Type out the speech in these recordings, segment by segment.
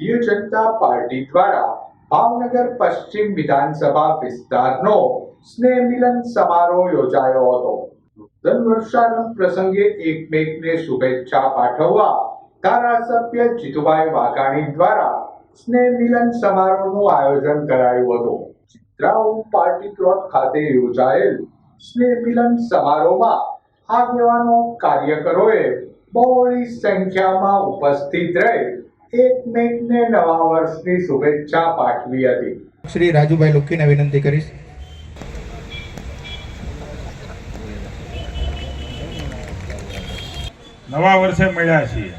Bharatiya Janata party દ્વારા ભાવનગર પશ્ચિમ વિધાનસભા વિસ્તારનો સ્નેહ મિલન સમારોહ યોજાયો હતો. નૂતન વર્ષારંભ પ્રસંગે એકમેકને શુભેચ્છા પાઠવવા ધારાસભ્ય જીતુભાઈ વાઘાણી દ્વારા સ્નેહ મિલન સમારોહનું આયોજન કરાયું હતું. ચિત્રાઉન પાર્ટી પ્લોટ ખાતે યોજાયેલ સ્નેહ મિલન સમારોહમાં આગેવાનો કાર્યકરોએ બહોળી સંખ્યામાં ઉપસ્થિત રહી એકમેકને નવા વર્ષની શુભેચ્છા પાઠવી હતી. શ્રી રાજુભાઈ લુક્કીને વિનંતી કરીશ. નવા વર્ષે મળ્યા છીએ.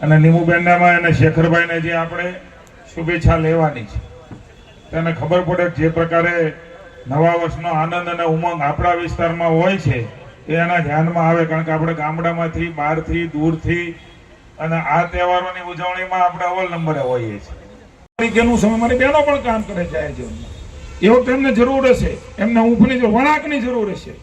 અને નીમુબેનનામાં અને શેખરભાઈને જે આપણે શુભેચ્છા લેવાની છે તેને ખબર પડે જે પ્રકારે નવા વર્ષનો આનંદ અને ઉમંગ આપણા વિસ્તારમાં હોય છે એ એના ધ્યાનમાં આવે કારણ કે આપણે ગામડામાંથી બહારથી દૂરથી અને આ તહેવારોની ઉજવણીમાં આપણે અવલ નંબરે હોઈએ છીએ. સમય મારી બહેનો પણ કામ કરે છે આ જીવનમાં એ વખતે એમને જરૂર હશે. એમને ઊંફની વળાંકની જરૂર હશે.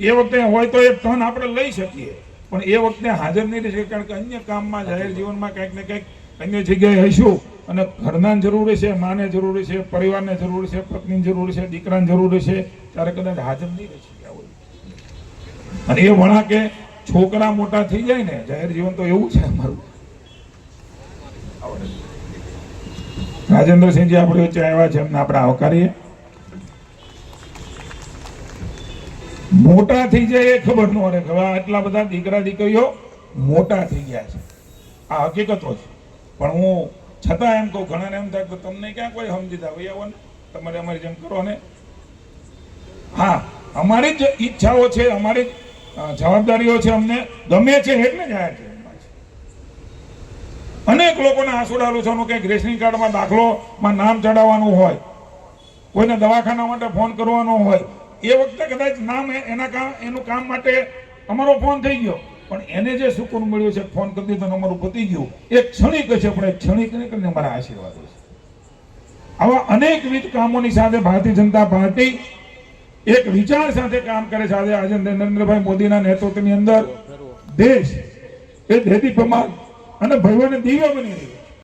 એ વખતે હોય તો એ ટન આપણે લઈ શકીએ. પણ એ વખતે હાજર નહીં રહેશે કારણ કે અન્ય કામમાં, જાહેર જીવનમાં કંઈક ને કંઈક અન્ય જગ્યાએ હશું અને ઘરના જરૂર છે માને જરૂર છે પરિવારને જરૂર છે પત્નીની જરૂર છે દીકરાને જરૂર છે ત્યારે કદાચ હાજર નહીં રહી હોય. અને એ વળાંકે છોકરા મોટા થઈ જાય ને જાહેર જીવન તો એવું છે અમારું. રાજેન્દ્રસિંહજી આપણે વચ્ચે આવ્યા છે એમને આપણે આવકારીએ. મોટા થઈ જાય એ ખબર ન કે હવે આટલા બધા દીકરા દીકરીઓ મોટા થઈ ગયા છે. આ હકીકતો છે. પણ હું છતાં એમ કહું ઘણાને એમ થાય કે તમને ક્યાં કોઈ સમજીતા ભાઈ આવો ને તમારે અમારી જેમ કરો ને. હા અમારી જ ઈચ્છાઓ છે અમારી જ, જવાબદારીઓ છે અમને, ગમે છે એટલે જ આયા છે. અનેક લોકોને આંસુડા લૂછવાનું કંઈક રેશનિંગ કાર્ડમાં દાખલોમાં નામ ચડાવવાનું હોય, કોઈને દવાખાના માટે ફોન કરવાનો હોય, એ વખતે કદાચ નામ એના કામ એનું કામ માટે અમારો ફોન થઈ ગયો. પણ એને જે સુકૂન મળ્યું છે, ફોન કરી દીધો અમારું પતી ગયું, એ ક્ષણિક છે, પણ એ ક્ષણિક કરીને અમારા આશીર્વાદ છે. આવા અનેકવિધ કામોની સાથે ભારતીય જનતા પાર્ટી એક વિચાર સાથે કામ કરે છે. આજે આજે નરેન્દ્રભાઈ મોદીના નેતૃત્વની અંદર દેશ એ અને ભવ્ય અને દિવ્ય બની રહ્યું